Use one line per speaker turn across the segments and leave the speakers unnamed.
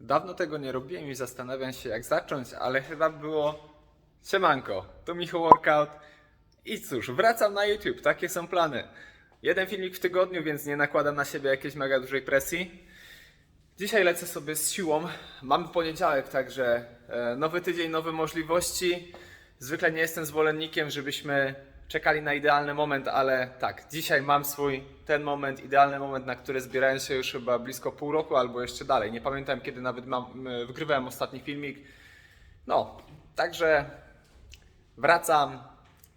Dawno tego nie robiłem i zastanawiam się jak zacząć, ale chyba było Siemanko, tu Michał Workout i cóż, wracam na YouTube, takie są plany. Jeden filmik w tygodniu, więc nie nakładam na siebie jakiejś mega dużej presji. Dzisiaj lecę sobie z siłą. Mamy poniedziałek, także e, nowy tydzień, nowe możliwości. Zwykle nie jestem zwolennikiem, żebyśmy czekali na idealny moment, ale tak, dzisiaj mam swój ten moment, idealny moment, na który zbierałem się już chyba blisko pół roku albo jeszcze dalej. Nie pamiętam kiedy nawet mam, wygrywałem ostatni filmik. No, także wracam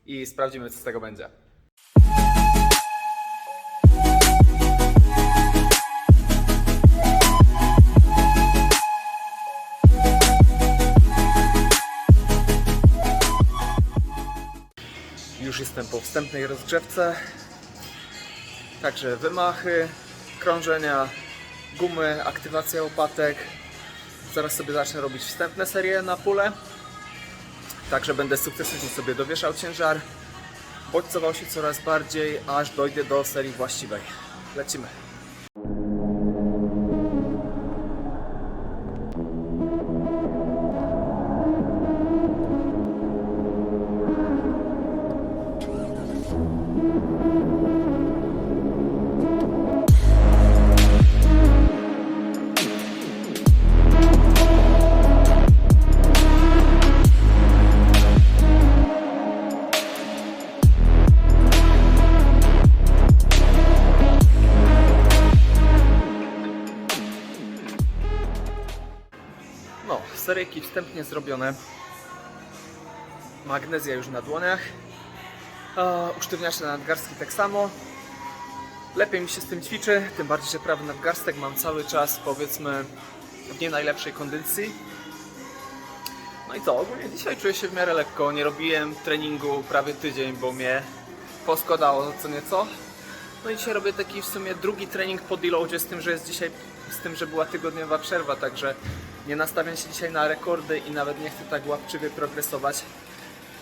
i sprawdzimy, co z tego będzie. Jestem po wstępnej rozgrzewce. Także wymachy, krążenia, gumy, aktywacja łopatek. Zaraz sobie zacznę robić wstępne serie na pulę. Także będę sukcesywnie sobie dowieszał ciężar, bodźcował się coraz bardziej, aż dojdę do serii właściwej. Lecimy. Seryjki wstępnie zrobione. Magnezja już na dłoniach. A, usztywniacze na nadgarstki tak samo. Lepiej mi się z tym ćwiczy, tym bardziej, że prawy nadgarstek mam cały czas, powiedzmy, w nie najlepszej kondycji. No i co, ogólnie dzisiaj czuję się w miarę lekko. Nie robiłem treningu prawie tydzień, bo mnie poskładało co nieco. No i dzisiaj robię taki w sumie drugi trening po deloadzie z tym, że jest dzisiaj, z tym, że była tygodniowa przerwa, także nie nastawiam się dzisiaj na rekordy i nawet nie chcę tak łapczywie progresować.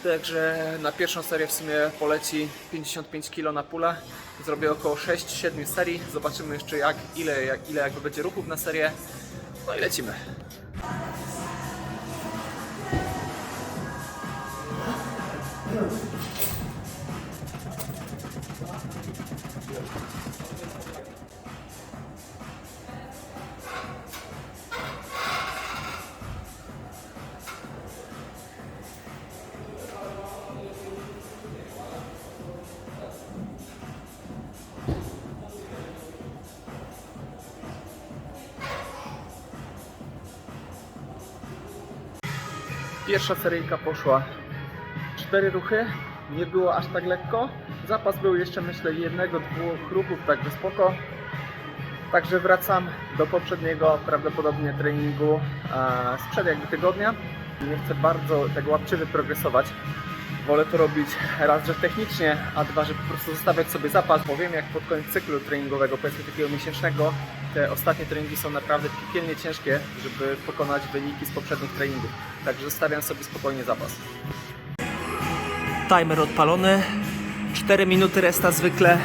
Także na pierwszą serię w sumie poleci 55 kg na pula. Zrobię około 6-7 serii. Zobaczymy jeszcze jak, ile, jak, ile jakby będzie ruchów na serię. No i lecimy. Pierwsza seryjka poszła. Cztery ruchy, nie było aż tak lekko. Zapas był jeszcze myślę jednego, dwóch ruchów, także spoko. Także wracam do poprzedniego prawdopodobnie treningu e, sprzed jakby tygodnia. Nie chcę bardzo tego łapczywie progresować. Wolę to robić raz, że technicznie, a dwa, że po prostu zostawiać sobie zapas, bo wiem jak pod koniec cyklu treningowego, powiedzmy takiego miesięcznego, te ostatnie treningi są naprawdę piekielnie ciężkie, żeby pokonać wyniki z poprzednich treningów. Także zostawiam sobie spokojnie zapas. Timer odpalony. 4 minuty resta zwykle.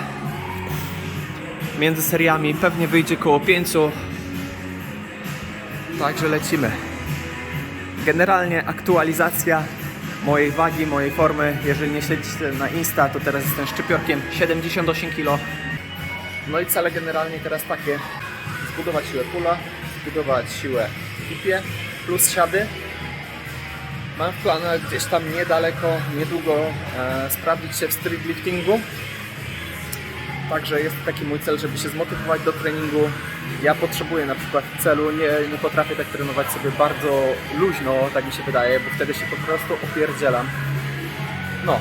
Między seriami pewnie wyjdzie koło 5. Także lecimy. Generalnie aktualizacja mojej wagi, mojej formy. Jeżeli nie śledzicie na Insta, to teraz jestem szczypiorkiem 78 kg. No i cele generalnie teraz takie. Zbudować siłę pula, zbudować siłę w dipie, plus siady. Mam w planach gdzieś tam niedaleko, niedługo e, sprawdzić się w street liftingu. Także jest taki mój cel, żeby się zmotywować do treningu. Ja potrzebuję na przykład celu, nie, nie potrafię tak trenować sobie bardzo luźno, tak mi się wydaje, bo wtedy się po prostu opierdzielam. No,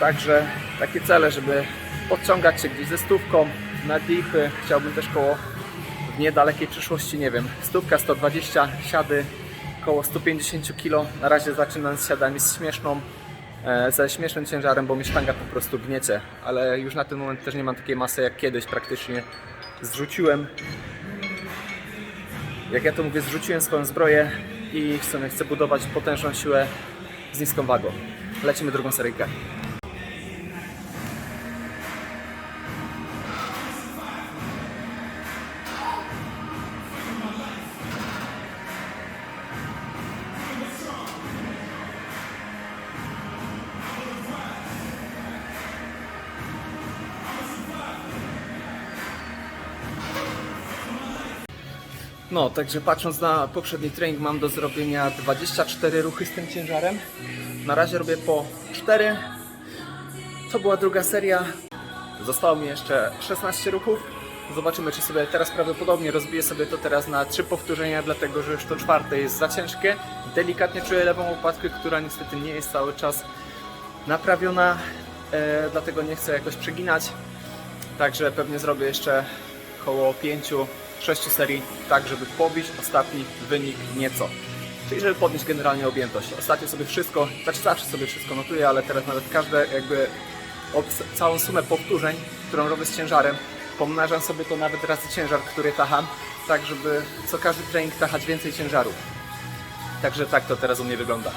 także takie cele, żeby podciągać się gdzieś ze stówką na dipy. Chciałbym też koło w niedalekiej przyszłości, nie wiem, stówka 120 siady, koło 150 kg. Na razie zaczynam z siadami z śmieszną, e, ze śmiesznym ciężarem, bo mi sztanga po prostu gniecie, ale już na ten moment też nie mam takiej masy jak kiedyś, praktycznie zrzuciłem, jak ja to mówię, zrzuciłem swoją zbroję i w sumie chcę budować potężną siłę z niską wagą. Lecimy drugą seryjkę. No, także patrząc na poprzedni trening mam do zrobienia 24 ruchy z tym ciężarem. Na razie robię po 4. To była druga seria. Zostało mi jeszcze 16 ruchów. Zobaczymy, czy sobie teraz prawdopodobnie rozbiję sobie to teraz na 3 powtórzenia, dlatego że już to czwarte jest za ciężkie. Delikatnie czuję lewą łopatkę, która niestety nie jest cały czas naprawiona, e, dlatego nie chcę jakoś przeginać. Także pewnie zrobię jeszcze około 5-6 serii, tak żeby pobić ostatni wynik nieco. Czyli żeby podnieść generalnie objętość. Ostatnio sobie wszystko, znaczy zawsze sobie wszystko notuję, ale teraz nawet każde jakby całą sumę powtórzeń, którą robię z ciężarem, pomnażam sobie to nawet razy ciężar, który tacham, tak żeby co każdy trening tachać więcej ciężaru. Także tak to teraz u mnie wygląda.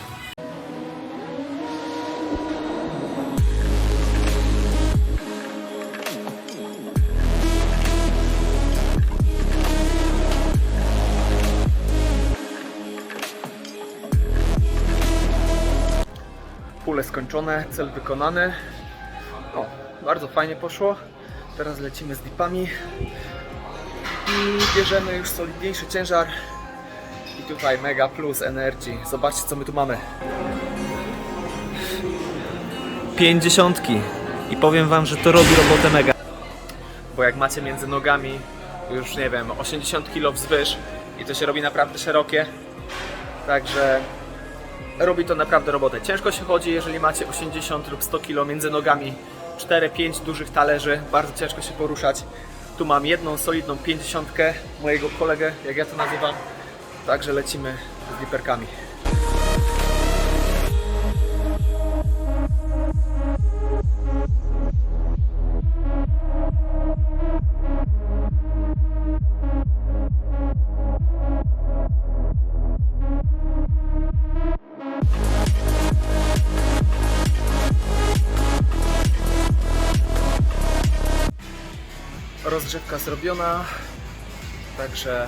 Pule skończone, cel wykonany. O, bardzo fajnie poszło. Teraz lecimy z dipami. I bierzemy już solidniejszy ciężar. I tutaj Mega Plus Energy. Zobaczcie co my tu mamy. Pięćdziesiątki. I powiem wam, że to robi robotę mega. Bo jak macie między nogami już nie wiem, 80 kg wzwyż i to się robi naprawdę szerokie. Także robi to naprawdę robotę. Ciężko się chodzi, jeżeli macie 80 lub 100 kg między nogami, 4-5 dużych talerzy, bardzo ciężko się poruszać. Tu mam jedną solidną 50 mojego kolegę, jak ja to nazywam. Także lecimy z liperkami. Rozgrzewka zrobiona, także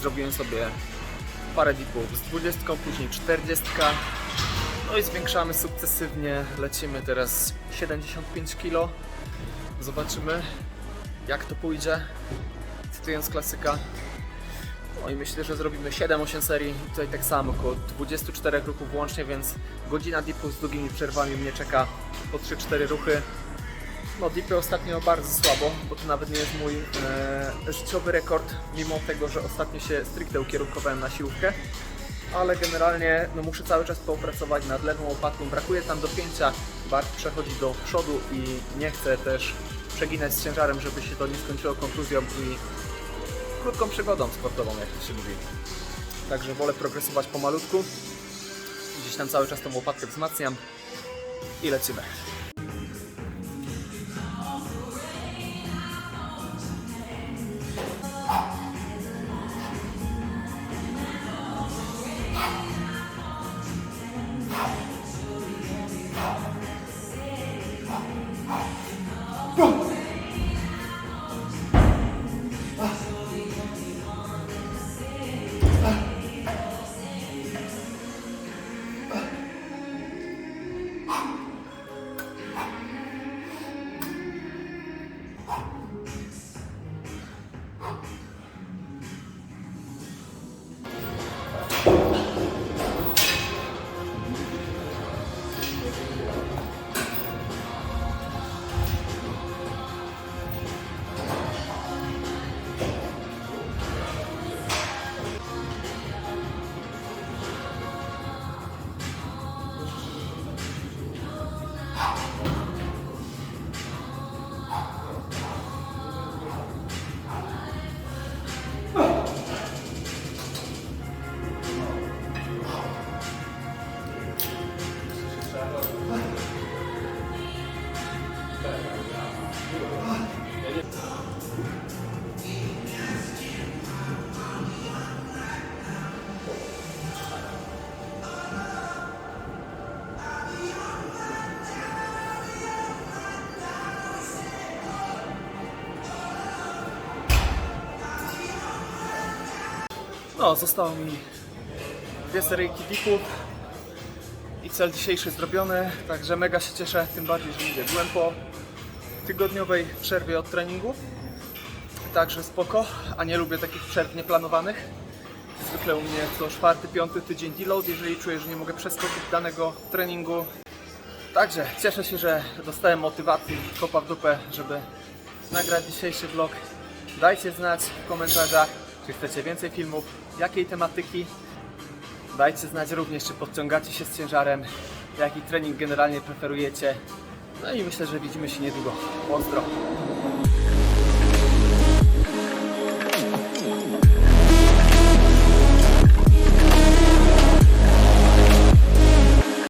zrobiłem sobie parę dipów z 20, później 40. No i zwiększamy sukcesywnie. Lecimy teraz 75 kg. Zobaczymy jak to pójdzie. Cytując klasyka. No i myślę, że zrobimy 7-8 serii. Tutaj tak samo, około 24 ruchów łącznie, więc godzina dipów z długimi przerwami mnie czeka po 3-4 ruchy. No, dipy ostatnio bardzo słabo, bo to nawet nie jest mój e, życiowy rekord, mimo tego, że ostatnio się stricte ukierunkowałem na siłkę. Ale generalnie no, muszę cały czas poopracować nad lewą łopatką. Brakuje tam dopięcia, bark przechodzi do przodu i nie chcę też przeginać z ciężarem, żeby się to nie skończyło kontuzją i krótką przygodą sportową, jak to się mówi. Także wolę progresować pomalutku. Gdzieś tam cały czas tą łopatkę wzmacniam i lecimy. No, zostało mi dwie seryjki dipów i cel dzisiejszy zrobiony, także mega się cieszę, tym bardziej, że mówię, byłem po tygodniowej przerwie od treningów. także spoko, a nie lubię takich przerw nieplanowanych. Zwykle u mnie co czwarty, piąty tydzień deload, jeżeli czuję, że nie mogę przeskoczyć danego treningu. Także cieszę się, że dostałem motywacji, kopa w dupę, żeby nagrać dzisiejszy vlog. Dajcie znać w komentarzach, czy chcecie więcej filmów, jakiej tematyki. Dajcie znać również, czy podciągacie się z ciężarem, jaki trening generalnie preferujecie. No i myślę, że widzimy się niedługo. Pozdro!